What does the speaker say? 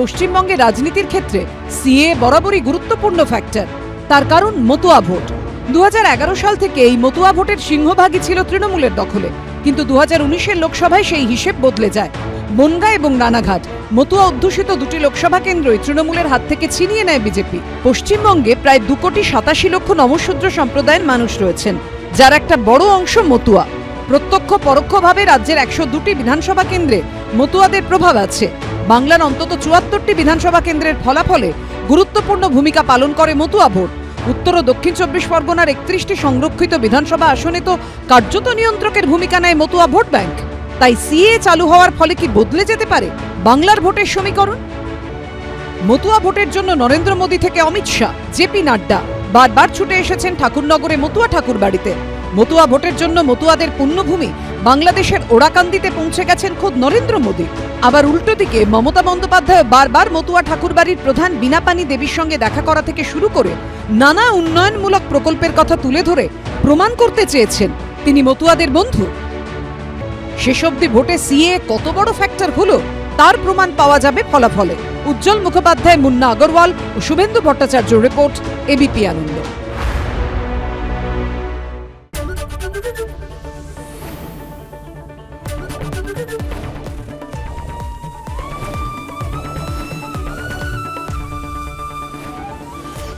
পশ্চিমবঙ্গের রাজনীতির ক্ষেত্রে সিএ বরাবরই গুরুত্বপূর্ণ ফ্যাক্টর তার কারণ মতুয়া ভোট। দুহাজার এগারো সাল থেকে এই মতুয়া ভোটের সিংহভাগই ছিল তৃণমূলের দখলে। কিন্তু দু হাজার লোকসভায় সেই হিসেব বদলে যায়। বনগা এবং রানাঘাট মতুয়া অধ্যুষিত দুটি লোকসভা কেন্দ্রই তৃণমূলের হাত থেকে ছিনিয়ে নেয় বিজেপি। পশ্চিমবঙ্গে প্রায় দু কোটি সাতাশি লক্ষ নমশূদ্র সম্প্রদায়ের মানুষ রয়েছেন, যার একটা বড় অংশ মতুয়া। প্রত্যক্ষ পরোক্ষভাবে রাজ্যের একশো দুটি বিধানসভা কেন্দ্রে মতুয়াদের প্রভাব আছে। বাংলার অন্তত চুয়াত্তরটি বিধানসভা কেন্দ্রের ফলাফলে গুরুত্বপূর্ণ ভূমিকা পালন করে মতুয়া ভোট। উত্তর ও দক্ষিণ চব্বিশ পরগনার একত্রিশটি সংরক্ষিত বিধানসভা আসনে তো কার্যত নিয়ন্ত্রকের ভূমিকা নেয় মতুয়া ভোট ব্যাংক। তাই সিএ চালু হওয়ার ফলে কি বদলে যেতে পারে বাংলার ভোটের সমীকরণ? মতুয়া ভোটের জন্য নরেন্দ্র মোদী থেকে অমিত শাহ জেপি নাড্ডা বারবার ছুটে এসেছেন ঠাকুরনগরে মতুয়া ঠাকুর বাড়িতে মতুয়া ভোটের জন্য মতুয়াদের পুণ্যভূমি বাংলাদেশের ওড়াকান্দিতে পৌঁছে গেছেন খোদ নরেন্দ্র মোদী। আবার উল্টো দিকে মমতা বন্দ্যোপাধ্যায় বারবার মতুয়া ঠাকুরবাড়ির প্রধান বিনাপানি দেবীর সঙ্গে দেখা করা থেকে শুরু করে নানা উন্নয়নমূলক প্রকল্পের কথা তুলে ধরে প্রমাণ করতে চেয়েছেন তিনি মতুয়াদের বন্ধু। শেষ অবধি ভোটে সিএ কত বড় ফ্যাক্টর হলো তার প্রমাণ পাওয়া যাবে ফলাফলে। উজ্জ্বল মুখোপাধ্যায়, মুন্না আগরওয়াল ও Suvendu Bhattacharya report ABP Ananda.